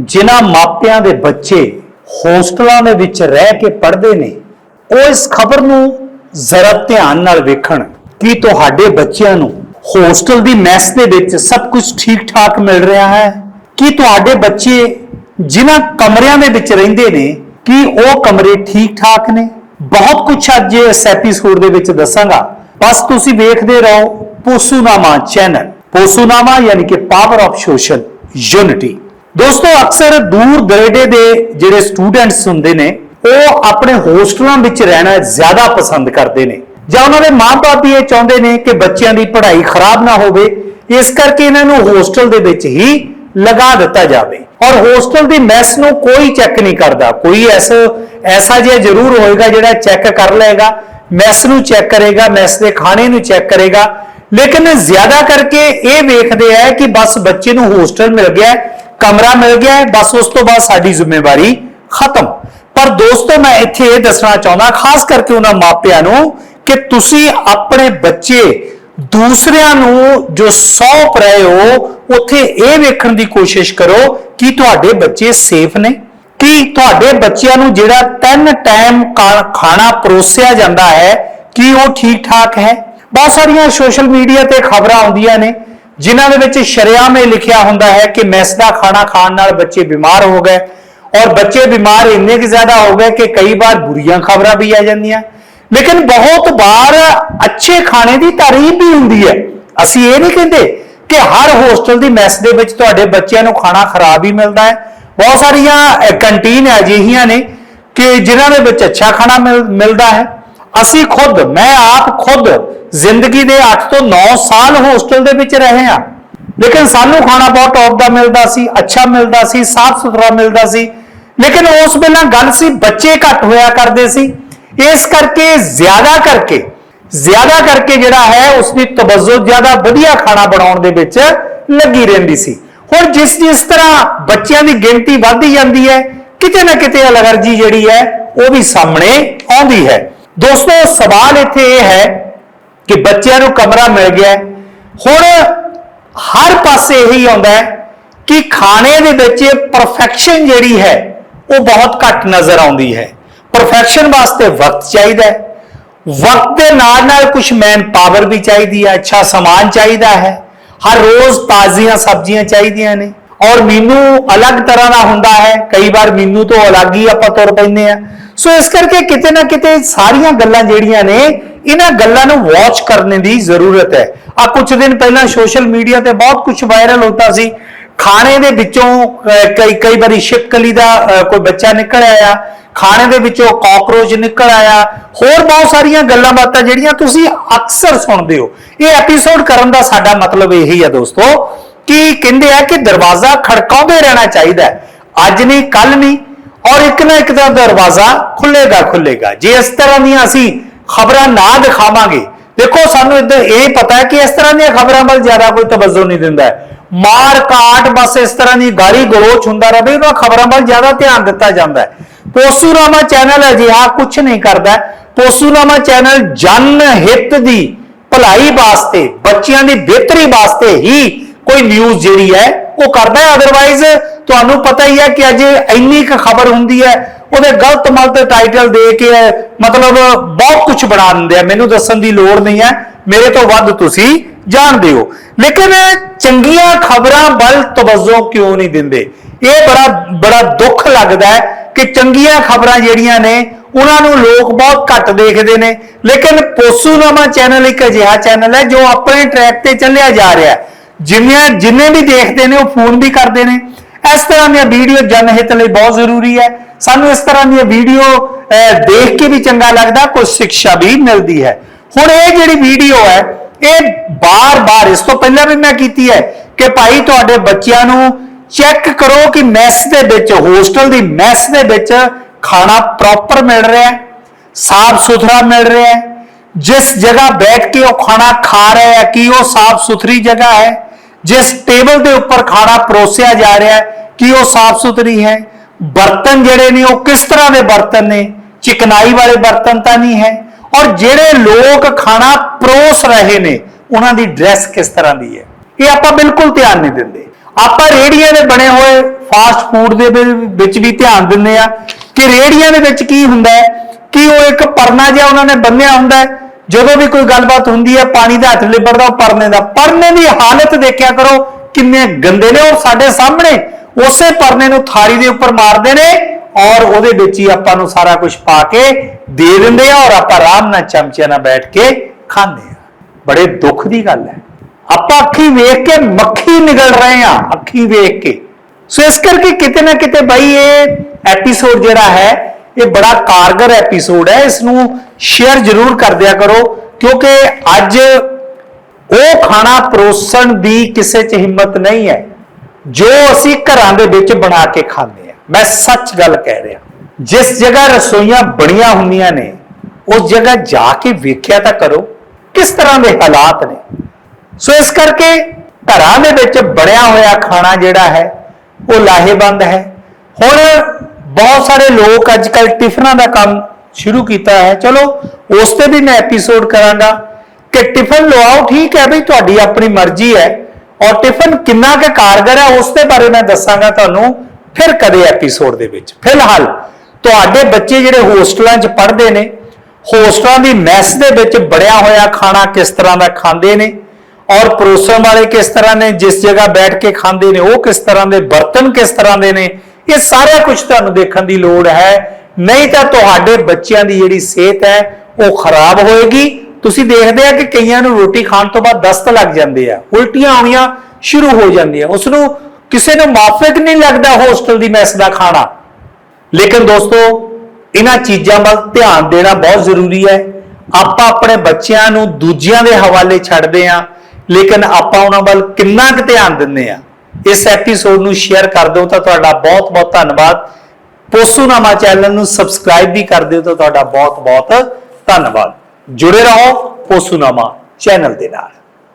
ਜਿਨ੍ਹਾਂ ਮਾਪਿਆਂ ਦੇ ਬੱਚੇ ਹੋਸਟਲਾਂ ਦੇ ਵਿੱਚ ਰਹਿ ਕੇ ਪੜ੍ਹਦੇ ਨੇ, ਉਹ ਇਸ ਖਬਰ ਨੂੰ ਜ਼ਰਾ ਧਿਆਨ ਨਾਲ ਵੇਖਣ ਕਿ ਤੁਹਾਡੇ ਬੱਚਿਆਂ ਨੂੰ ਹੋਸਟਲ ਦੀ ਮੈਸ ਦੇ ਵਿੱਚ ਸਭ ਕੁਝ ਠੀਕ ਠਾਕ ਮਿਲ ਰਿਹਾ ਹੈ, ਕਿ ਤੁਹਾਡੇ ਬੱਚੇ ਜਿਨ੍ਹਾਂ ਕਮਰਿਆਂ ਦੇ ਵਿੱਚ ਰਹਿੰਦੇ ਨੇ, ਕਿ ਉਹ ਕਮਰੇ ਠੀਕ ਠਾਕ ਨੇ? ਬਹੁਤ ਕੁਝ ਅੱਜ ਇਸ ਐਪੀਸੋਡ ਦੇ ਵਿੱਚ ਦੱਸਾਂਗਾ। ਬਸ ਤੁਸੀਂ ਵੇਖਦੇ ਰਹੋ ਪੋਸੂਨਾਮਾ ਚੈਨਲ, ਪੋਸੂਨਾਮਾ ਯਾਨੀ ਕਿ ਪਾਵਰ ਆਫ ਸੋਸ਼ਲ ਯੂਨਿਟੀ ਦੋਸਤੋ, ਅਕਸਰ ਦੂਰ ਦਰੇਡੇ ਦੇ ਜਿਹੜੇ ਸਟੂਡੈਂਟਸ ਹੁੰਦੇ ਨੇ, ਉਹ ਆਪਣੇ ਹੋਸਟਲਾਂ ਵਿੱਚ ਰਹਿਣਾ ਜ਼ਿਆਦਾ ਪਸੰਦ ਕਰਦੇ ਨੇ। ਜਾਂ ਉਹਨਾਂ ਦੇ ਮਾਪੇ ਵੀ ਇਹ ਚਾਹੁੰਦੇ ਨੇ ਕਿ ਬੱਚਿਆਂ ਦੀ ਪੜ੍ਹਾਈ ਖਰਾਬ ਨਾ ਹੋਵੇ, ਇਸ ਕਰਕੇ ਇਹਨਾਂ ਨੂੰ ਹੋਸਟਲ ਦੇ ਵਿੱਚ ਹੀ ਲਗਾ ਦਿੱਤਾ ਜਾਵੇ। ਔਰ ਹੋਸਟਲ ਦੀ ਮੈਸ ਨੂੰ ਕੋਈ ਚੈੱਕ ਨਹੀਂ ਕਰਦਾ। ਕੋਈ ਐਸ, ਐਸਾ ਜਿਹਾ ਜ਼ਰੂਰ ਹੋਏਗਾ ਜਿਹੜਾ ਚੈੱਕ ਕਰ ਲਏਗਾ ਮੈਸ ਨੂੰ ਚੈੱਕ ਕਰੇਗਾ ਮੈਸ ਦੇ ਖਾਣੇ ਨੂੰ ਚੈੱਕ ਕਰੇਗਾ। ਲੇਕਿਨ ਜ਼ਿਆਦਾ ਕਰਕੇ ਇਹ ਵੇਖਦੇ ਆ ਕਿ ਬਸ ਬੱਚੇ ਨੂੰ ਹੋਸਟਲ ਮਿਲ ਗਿਆ। ਕਮਰਾ ਮਿਲ ਗਿਆ ਬਸ ਉਸ ਤੋਂ ਬਾਅਦ ਸਾਡੀ ਜ਼ਿੰਮੇਵਾਰੀ ਖਤਮ। ਪਰ ਦੋਸਤੋ, ਮੈਂ ਇੱਥੇ ਇਹ ਦੱਸਣਾ ਚਾਹੁੰਦਾ, ਖਾਸ ਕਰਕੇ ਉਹਨਾਂ ਮਾਪਿਆਂ ਨੂੰ, ਕਿ ਤੁਸੀਂ ਆਪਣੇ ਬੱਚੇ ਦੂਸਰਿਆਂ ਨੂੰ ਜੋ ਸੌਂਪ ਰਹੇ ਹੋ, ਉੱਥੇ ਇਹ ਵੇਖਣ ਦੀ ਕੋਸ਼ਿਸ਼ ਕਰੋ ਕਿ ਤੁਹਾਡੇ ਬੱਚੇ ਸੇਫ ਨੇ। ਕਿ ਤੁਹਾਡੇ ਬੱਚਿਆਂ ਨੂੰ ਜਿਹੜਾ ਤਿੰਨ ਟਾਈਮ ਖਾਣਾ ਪਰੋਸਿਆ ਜਾਂਦਾ ਹੈ, ਕਿ ਉਹ ਠੀਕ ਠਾਕ ਹੈ। ਬਹੁਤ ਸਾਰੀਆਂ ਸੋਸ਼ਲ ਮੀਡੀਆ ਤੇ ਖਬਰਾਂ ਆਉਂਦੀਆਂ ਨੇ ਜਿਨ੍ਹਾਂ ਦੇ ਵਿੱਚ ਸ਼ਰੇਆਮ ਇਹ ਲਿਖਿਆ ਹੁੰਦਾ ਹੈ ਕਿ ਮੈਸ ਦਾ ਖਾਣਾ ਖਾਣ ਨਾਲ ਬੱਚੇ ਬਿਮਾਰ ਹੋ ਗਏ ਔਰ ਬੱਚੇ ਬਿਮਾਰ ਇੰਨੇ ਕਿ ਜ਼ਿਆਦਾ ਹੋ ਗਏ ਕਿ ਕਈ ਵਾਰ ਬੁਰੀਆਂ ਖਬਰਾਂ ਵੀ ਆ ਜਾਂਦੀਆਂ। ਲੇਕਿਨ ਬਹੁਤ ਵਾਰ ਅੱਛੇ ਖਾਣੇ ਦੀ ਤਾਰੀਫ ਵੀ ਹੁੰਦੀ ਹੈ। ਅਸੀਂ ਇਹ ਨਹੀਂ ਕਹਿੰਦੇ ਕਿ ਹਰ ਹੋਸਟਲ ਦੀ ਮੈਸ ਦੇ ਵਿੱਚ ਤੁਹਾਡੇ ਬੱਚਿਆਂ ਨੂੰ ਖਾਣਾ ਖਰਾਬ ਹੀ ਮਿਲਦਾ ਹੈ। ਬਹੁਤ ਸਾਰੀਆਂ ਕੰਟੀਨ ਅਜਿਹੀਆਂ ਨੇ ਕਿ ਜਿਨ੍ਹਾਂ ਦੇ ਵਿੱਚ ਅੱਛਾ ਖਾਣਾ ਮਿਲ- ਮਿਲਦਾ ਹੈ। ਅਸੀਂ ਖੁਦ, ਮੈਂ ਆਪ ਖੁਦ ਜ਼ਿੰਦਗੀ ਦੇ 8 ਤੋਂ 9 ਸਾਲ ਹੋਸਟਲ ਦੇ ਵਿੱਚ ਰਹੇ ਹਾਂ। ਲੇਕਿਨ ਸਾਨੂੰ ਖਾਣਾ ਬਹੁਤ ਟੌਪ ਦਾ ਮਿਲਦਾ ਸੀ, ਅੱਛਾ ਮਿਲਦਾ ਸੀ, ਸਾਫ਼ ਸੁਥਰਾ ਮਿਲਦਾ ਸੀ। ਲੇਕਿਨ ਉਸ ਵੇਲੇ ਗੱਲ ਸੀ, ਬੱਚੇ ਘੱਟ ਹੋਇਆ ਕਰਦੇ ਸੀ। ਇਸ ਕਰਕੇ, ਜ਼ਿਆਦਾ ਕਰਕੇ ਜ਼ਿਆਦਾ ਕਰਕੇ ਜਿਹੜਾ ਹੈ ਉਸ ਦੀ ਤਵੱਜੋ ਜ਼ਿਆਦਾ ਵਧੀਆ ਖਾਣਾ ਬਣਾਉਣ ਦੇ ਵਿੱਚ ਲੱਗੀ ਰਹਿੰਦੀ ਸੀ। ਹੁਣ ਜਿਸ ਜਿਸ ਤਰ੍ਹਾਂ ਬੱਚਿਆਂ ਦੀ ਗਿਣਤੀ ਵੱਧਦੀ ਜਾਂਦੀ ਹੈ, ਕਿਤੇ ਨਾ ਕਿਤੇ ਅਲਰਜੀ ਜਿਹੜੀ ਹੈ, ਉਹ ਵੀ ਸਾਹਮਣੇ ਆਉਂਦੀ ਹੈ। ਦੋਸਤੋ, ਸਵਾਲ ਇੱਥੇ ਇਹ ਹੈ ਕਿ ਬੱਚਿਆਂ ਨੂੰ ਕਮਰਾ ਮਿਲ ਗਿਆ ਹੁਣ ਹਰ ਪਾਸੇ ਇਹੀ ਆਉਂਦਾ ਹੈ ਕਿ ਖਾਣੇ ਦੇ ਵਿੱਚ ਪਰਫੈਕਸ਼ਨ ਜਿਹੜੀ ਹੈ, ਉਹ ਬਹੁਤ ਘੱਟ ਨਜ਼ਰ ਆਉਂਦੀ ਹੈ। ਪਰਫੈਕਸ਼ਨ ਵਾਸਤੇ ਵਕਤ ਚਾਹੀਦਾ ਹੈ। ਵਕਤ ਦੇ ਨਾਲ ਨਾਲ ਕੁਝ ਮੈਨ ਪਾਵਰ ਵੀ ਚਾਹੀਦੀ ਹੈ, ਅੱਛਾ ਸਮਾਨ ਚਾਹੀਦਾ ਹੈ। ਹਰ ਰੋਜ਼ ਤਾਜ਼ੀਆਂ ਸਬਜ਼ੀਆਂ ਚਾਹੀਦੀਆਂ ਨੇ। ਔਰ ਮੀਨੂ ਅਲੱਗ ਤਰ੍ਹਾਂ ਦਾ ਹੁੰਦਾ ਹੈ। ਕਈ ਵਾਰ ਮੀਨੂ ਤੋਂ ਅਲੱਗ ਹੀ ਆਪਾਂ ਤੁਰ ਪੈਂਦੇ ਆ ਸੋ ਇਸ ਕਰਕੇ ਕਿਤੇ ਨਾ ਕਿਤੇ ਸਾਰੀਆਂ ਗੱਲਾਂ ਜਿਹੜੀਆਂ ਨੇ, ਇਹਨਾਂ ਗੱਲਾਂ ਨੂੰ ਵਾਚ ਕਰਨ ਦੀ ਜ਼ਰੂਰਤ ਹੈ। ਆ ਕੁਝ ਦਿਨ ਪਹਿਲਾਂ ਸੋਸ਼ਲ ਮੀਡੀਆ ਤੇ ਬਹੁਤ ਕੁਝ ਵਾਇਰਲ ਹੁੰਦਾ ਸੀ। ਖਾਣੇ ਦੇ ਵਿੱਚੋਂ ਕਈ ਕਈ ਵਾਰੀ ਸ਼ਿਪਕਲੀ ਦਾ ਕੋਈ ਬੱਚਾ ਨਿਕਲ ਆਇਆ। ਖਾਣੇ ਦੇ ਵਿੱਚੋਂ ਕਾਕਰੋਚ ਨਿਕਲ ਆਇਆ। ਹੋਰ ਬਹੁਤ ਸਾਰੀਆਂ ਗੱਲਾਂ ਬਾਤਾਂ ਜਿਹੜੀਆਂ ਤੁਸੀਂ ਅਕਸਰ ਸੁਣਦੇ ਹੋ। ਇਹ ਐਪੀਸੋਡ ਕਰਨ ਦਾ ਸਾਡਾ ਮਤਲਬ ਇਹੀ ਹੈ ਦੋਸਤੋ, ਕਿ ਕਹਿੰਦੇ ਆ ਕਿ ਦਰਵਾਜ਼ਾ ਖੜਕਾਉਂਦੇ ਰਹਿਣਾ ਚਾਹੀਦਾ ਅੱਜ ਨਹੀਂ ਕੱਲ ਨਹੀਂ। ਔਰ ਇੱਕ ਨਾ ਇੱਕ ਦਾ ਦਰਵਾਜ਼ਾ ਖੁੱਲੇਗਾ ਖੁੱਲੇਗਾ। ਜੇ ਇਸ ਤਰ੍ਹਾਂ ਦੀਆਂ ਅਸੀਂ ਖਬਰਾਂ ਨਾ ਦਿਖਾਵਾਂਗੇ, ਦੇਖੋ ਸਾਨੂੰ ਇੱਧਰ ਇਹ ਪਤਾ ਹੈ ਕਿ ਇਸ ਤਰ੍ਹਾਂ ਦੀਆਂ ਖਬਰਾਂ ਵੱਲ ਜ਼ਿਆਦਾ ਕੋਈ ਤਵੱਜੋ ਨਹੀਂ ਦਿੰਦਾ ਹੈ। ਮਾਰ ਕਾਟ ਬਸ ਇਸ ਤਰ੍ਹਾਂ ਦੀ ਗਾਲੀ ਗਲੋਚ ਹੁੰਦਾ ਰਹੇ ਉਹਨਾਂ ਖਬਰਾਂ ਵੱਲ ਜ਼ਿਆਦਾ ਧਿਆਨ ਦਿੱਤਾ ਜਾਂਦਾ ਹੈ। ਪੋਸੂਨਾਮਾ ਚੈਨਲ ਅਜਿਹਾ ਕੁਝ ਨਹੀਂ ਕਰਦਾ ਪੋਸੂਨਾਮਾ ਚੈਨਲ ਜਨ ਹਿੱਤ ਦੀ ਭਲਾਈ ਵਾਸਤੇ, ਬੱਚਿਆਂ ਦੀ ਬਿਹਤਰੀ ਵਾਸਤੇ ਹੀ ਕੋਈ ਨਿਊਜ਼ ਜਿਹੜੀ ਹੈ, ਉਹ ਕਰਦਾ ਹੈ। ਅਦਰਵਾਈਜ਼ ਤੁਹਾਨੂੰ ਪਤਾ ਹੀ ਹੈ ਕਿ ਅੱਜ ਇੰਨੀ ਕੁ ਖਬਰ ਹੁੰਦੀ ਹੈ, ਉਹਦੇ ਗਲਤ ਮਲਤ ਟਾਈਟਲ ਦੇ ਕੇ, ਮਤਲਬ ਬਹੁਤ ਕੁਝ ਬਣਾ ਦਿੰਦੇ ਆ। ਮੈਨੂੰ ਦੱਸਣ ਦੀ ਲੋੜ ਨਹੀਂ ਹੈ। ਮੇਰੇ ਤੋਂ ਵੱਧ ਤੁਸੀਂ ਜਾਣਦੇ ਹੋ। ਲੇਕਿਨ ਚੰਗੀਆਂ ਖਬਰਾਂ ਵੱਲ ਤਵੱਜੋ ਕਿਉਂ ਨਹੀਂ ਦਿੰਦੇ? ਇਹ ਬੜਾ ਬੜਾ ਦੁੱਖ ਲੱਗਦਾ ਹੈ ਕਿ ਚੰਗੀਆਂ ਖਬਰਾਂ ਜਿਹੜੀਆਂ ਨੇ, ਉਹਨਾਂ ਨੂੰ ਲੋਕ ਬਹੁਤ ਘੱਟ ਦੇਖਦੇ ਨੇ। ਲੇਕਿਨ ਪੋਸੂਨਾਮਾ ਚੈਨਲ ਇੱਕ ਅਜਿਹਾ ਚੈਨਲ ਹੈ, ਜੋ ਆਪਣੇ ਟਰੈਕ ਤੇ ਚੱਲਿਆ ਜਾ ਰਿਹਾ ਹੈ। ਜਿੰਨੇ ਜਿੰਨੇ ਵੀ ਦੇਖਦੇ ਨੇ, ਉਹ ਫੋਨ ਵੀ ਕਰਦੇ ਨੇ। ਇਸ ਤਰ੍ਹਾਂ ਦੀਆਂ ਵੀਡੀਓ ਜਨਹਿਤ ਲਈ ਬਹੁਤ ਜ਼ਰੂਰੀ ਹੈ। ਸਾਨੂੰ ਇਸ ਤਰ੍ਹਾਂ ਦੀਆਂ ਵੀਡੀਓ ਦੇਖ ਕੇ ਵੀ ਚੰਗਾ ਲੱਗਦਾ ਕੋਈ ਸਿੱਖਿਆ ਵੀ ਮਿਲਦੀ ਹੈ। ਹੁਣ ਇਹ ਜਿਹੜੀ ਵੀਡੀਓ ਹੈ, ਇਹ ਬਾਰ-ਬਾਰ, ਇਸ ਤੋਂ ਪਹਿਲਾਂ ਵੀ ਮੈਂ ਕੀਤੀ ਹੈ ਕਿ ਭਾਈ ਤੁਹਾਡੇ ਬੱਚਿਆਂ ਨੂੰ ਚੈੱਕ ਕਰੋ ਕਿ ਮੈਸ ਦੇ ਵਿੱਚ, ਹੋਸਟਲ ਦੀ ਮੈਸ ਦੇ ਵਿੱਚ ਖਾਣਾ ਪ੍ਰੋਪਰ ਮਿਲ ਰਿਹਾ ਹੈ ਸਾਫ਼ ਸੁਥਰਾ ਮਿਲ ਰਿਹਾ ਹੈ। ਜਿਸ ਜਗ੍ਹਾ ਬੈਠ ਕੇ ਉਹ ਖਾਣਾ ਖਾ ਰਿਹਾ ਹੈ, ਕੀ ਉਹ ਸਾਫ਼ ਸੁਥਰੀ ਜਗ੍ਹਾ ਹੈ? ਜਿਸ ਟੇਬਲ ਦੇ ਉੱਪਰ ਖਾਣਾ ਪਰੋਸਿਆ ਜਾ ਰਿਹਾ ਹੈ, ਕੀ ਉਹ ਸਾਫ਼ ਸੁਥਰੀ ਹੈ? ਬਰਤਨ ਜਿਹੜੇ ਨੇ, ਉਹ ਕਿਸ ਤਰ੍ਹਾਂ ਦੇ ਬਰਤਨ ਨੇ? ਚਿਕਨਾਈ ਵਾਲੇ ਬਰਤਨ ਤਾਂ ਨਹੀਂ ਹੈ। ਔਰ ਜਿਹੜੇ ਲੋਕ ਖਾਣਾ ਪਰੋਸ ਰਹੇ ਨੇ, ਉਹਨਾਂ ਦੀ ਡਰੈਸ ਕਿਸ ਤਰ੍ਹਾਂ ਦੀ ਹੈ? ਇਹ ਆਪਾਂ ਬਿਲਕੁਲ ਧਿਆਨ ਨਹੀਂ ਦਿੰਦੇ। ਆਪਾਂ ਰੇੜੀਆਂ ਦੇ ਬਣੇ ਹੋਏ ਫਾਸਟ ਫੂਡ ਦੇ ਵਿੱਚ ਵੀ ਧਿਆਨ ਦਿੰਦੇ ਆ ਕਿ ਰੇੜੀਆਂ ਦੇ ਵਿੱਚ ਕੀ ਹੁੰਦਾ ਹੈ? ਕਿ ਉਹ ਇੱਕ ਪਰਨਾ ਜਿਹਾ ਉਹਨਾਂ ਨੇ ਬੰਨਿਆ ਹੁੰਦਾ ਹੈ? ਜਦੋਂ ਵੀ ਕੋਈ ਗੱਲਬਾਤ ਹੁੰਦੀ ਹੈ, ਪਾਣੀ ਦਾ ਹੱਥ ਲਿਬੜਦਾ, ਉਹ ਪਰਨੇ ਦਾ, ਪਰਨੇ ਦੀ ਹਾਲਤ ਦੇਖਿਆ ਕਰੋ, ਕਿੰਨੇ ਗੰਦੇ ਨੇ, ਔਰ ਸਾਡੇ ਸਾਹਮਣੇ ਉਸੇ ਪਰਨੇ ਨੂੰ ਥਾਲੀ ਦੇ ਉੱਪਰ ਮਾਰਦੇ ਨੇ, ਔਰ ਉਹਦੇ ਵਿੱਚ ਹੀ ਆਪਾਂ ਨੂੰ ਸਾਰਾ ਕੁਝ ਪਾ ਕੇ ਦੇ ਦਿੰਦੇ ਆ, ਔਰ ਆਪਾਂ ਆਰਾਮ ਨਾਲ ਚਮਚਿਆਂ ਨਾਲ ਬੈਠ ਕੇ ਖਾਂਦੇ ਆ। ਬੜੇ ਦੁੱਖ ਦੀ ਗੱਲ ਹੈ। ਆਪਾਂ ਅੱਖੀ ਵੇਖ ਕੇ ਮੱਖੀ ਨਿਗਲ ਰਹੇ ਆ ਅੱਖੀ ਵੇਖ ਕੇ। ਸੋ ਇਸ ਕਰਕੇ ਕਿਤੇ ਨਾ ਕਿਤੇ ਬਾਈ, ਇਹ ਐਪੀਸੋਡ ਜਿਹੜਾ ਹੈ ਇਹ ਬੜਾ ਕਾਰਗਰ ਐਪੀਸੋਡ ਹੈ ਇਸ ਨੂੰ ਸ਼ੇਅਰ ਜ਼ਰੂਰ ਕਰ ਦਿਆ ਕਰੋ, ਕਿਉਂਕਿ ਅੱਜ ਉਹ ਖਾਣਾ ਪਰੋਸਣ ਦੀ ਕਿਸੇ 'ਚ ਹਿੰਮਤ ਨਹੀਂ ਹੈ, ਜੋ ਅਸੀਂ ਘਰਾਂ ਦੇ ਵਿੱਚ ਬਣਾ ਕੇ ਖਾਂਦੇ ਆ ਮੈਂ ਸੱਚ ਗੱਲ ਕਹਿ ਰਿਹਾ, ਜਿਸ ਜਗ੍ਹਾ ਰਸੋਈਆਂ ਬਣੀਆਂ ਹੁੰਦੀਆਂ ਨੇ, ਉਸ ਜਗ੍ਹਾ ਜਾ ਕੇ ਵੇਖਿਆ ਤਾਂ ਕਰੋ, ਕਿਸ ਤਰ੍ਹਾਂ ਦੇ ਹਾਲਾਤ ਨੇ। ਸੋ ਇਸ ਕਰਕੇ ਘਰਾਂ ਦੇ ਵਿੱਚ ਬਣਿਆ ਹੋਇਆ ਖਾਣਾ ਜਿਹੜਾ ਹੈ, ਉਹ ਲਾਹੇਵੰਦ ਹੈ। ਹੁਣ ਬਹੁਤ ਸਾਰੇ ਲੋਕ ਅੱਜ ਕੱਲ ਟਿਫਨਾਂ ਦਾ ਕੰਮ ਸ਼ੁਰੂ ਕੀਤਾ ਹੈ। ਚਲੋ, ਉਸ ਤੇ ਵੀ ਮੈਂ ਐਪੀਸੋਡ ਕਰਾਂਗਾ ਕਿ ਟਿਫਨ ਲਵਾਓ, ਠੀਕ ਹੈ ਵੀ ਤੁਹਾਡੀ ਆਪਣੀ ਮਰਜ਼ੀ ਹੈ। ਔਰ ਟਿਫਨ ਕਿੰਨਾ ਕੁ ਕਾਰਗਰ ਹੈ, ਉਸ ਦੇ ਬਾਰੇ ਮੈਂ ਦੱਸਾਂਗਾ ਤੁਹਾਨੂੰ ਫਿਰ ਕਦੇ ਐਪੀਸੋਡ ਦੇ ਵਿੱਚ। ਫਿਲਹਾਲ, ਤੁਹਾਡੇ ਬੱਚੇ ਜਿਹੜੇ ਹੋਸਟਲਾਂ 'ਚ ਪੜ੍ਹਦੇ ਨੇ, ਹੋਸਟਲਾਂ ਦੀ ਮੈਸ ਦੇ ਵਿੱਚ ਬਣਿਆ ਹੋਇਆ ਖਾਣਾ ਕਿਸ ਤਰ੍ਹਾਂ ਦਾ ਖਾਂਦੇ ਨੇ ਔਰ ਪਰੋਸਣ ਵਾਲੇ ਕਿਸ ਤਰ੍ਹਾਂ ਨੇ, ਜਿਸ ਜਗ੍ਹਾ ਬੈਠ ਕੇ ਖਾਂਦੇ ਨੇ, ਉਹ ਕਿਸ ਤਰ੍ਹਾਂ ਦੇ ਬਰਤਨ ਕਿਸ ਤਰ੍ਹਾਂ ਦੇ ਨੇ ਇਹ ਸਾਰਾ ਕੁਝ ਤੁਹਾਨੂੰ ਦੇਖਣ ਦੀ ਲੋੜ ਹੈ। ਨਹੀਂ ਤਾਂ ਤੁਹਾਡੇ ਬੱਚਿਆਂ ਦੀ ਜਿਹੜੀ ਸਿਹਤ ਹੈ, ਉਹ ਖਰਾਬ ਹੋਏਗੀ। ਤੁਸੀਂ ਦੇਖਦੇ ਆ ਕਿ ਕਈਆਂ ਨੂੰ ਰੋਟੀ ਖਾਣ ਤੋਂ ਬਾਅਦ ਦਸਤ ਲੱਗ ਜਾਂਦੇ ਆ। ਉਲਟੀਆਂ ਆਉਣੀਆਂ ਸ਼ੁਰੂ ਹੋ ਜਾਂਦੀਆਂ। ਉਸ ਨੂੰ ਕਿਸੇ ਨੂੰ ਮਾਫਕ ਨਹੀਂ ਲੱਗਦਾ ਹੋਸਟਲ ਦੀ ਮੈਸ ਦਾ ਖਾਣਾ। ਲੇਕਿਨ ਦੋਸਤੋ, ਇਹਨਾਂ ਚੀਜ਼ਾਂ ਵੱਲ ਧਿਆਨ ਦੇਣਾ ਬਹੁਤ ਜ਼ਰੂਰੀ ਹੈ। ਆਪਾਂ ਆਪਣੇ ਬੱਚਿਆਂ ਨੂੰ ਦੂਜਿਆਂ ਦੇ ਹਵਾਲੇ ਛੱਡਦੇ ਹਾਂ ਲੇਕਿਨ ਆਪਾਂ ਉਹਨਾਂ ਵੱਲ ਕਿੰਨਾ ਕੁ ਧਿਆਨ ਦਿੰਦੇ ਆ। ਇਸ ਐਪੀਸੋਡ ਨੂੰ ਸ਼ੇਅਰ ਕਰ ਦਿਓ ਤਾਂ ਤੁਹਾਡਾ ਬਹੁਤ ਬਹੁਤ ਧੰਨਵਾਦ। ਪੋਸੂਨਾਮਾ ਚੈਨਲ ਨੂੰ ਸਬਸਕ੍ਰਾਈਬ ਵੀ ਕਰ ਦਿਓ ਤਾਂ ਤੁਹਾਡਾ ਬਹੁਤ ਬਹੁਤ ਧੰਨਵਾਦ। ਜੁੜੇ ਰਹੋ ਪੋਸੂਨਾਮਾ ਚੈਨਲ ਦੇ ਨਾਲ।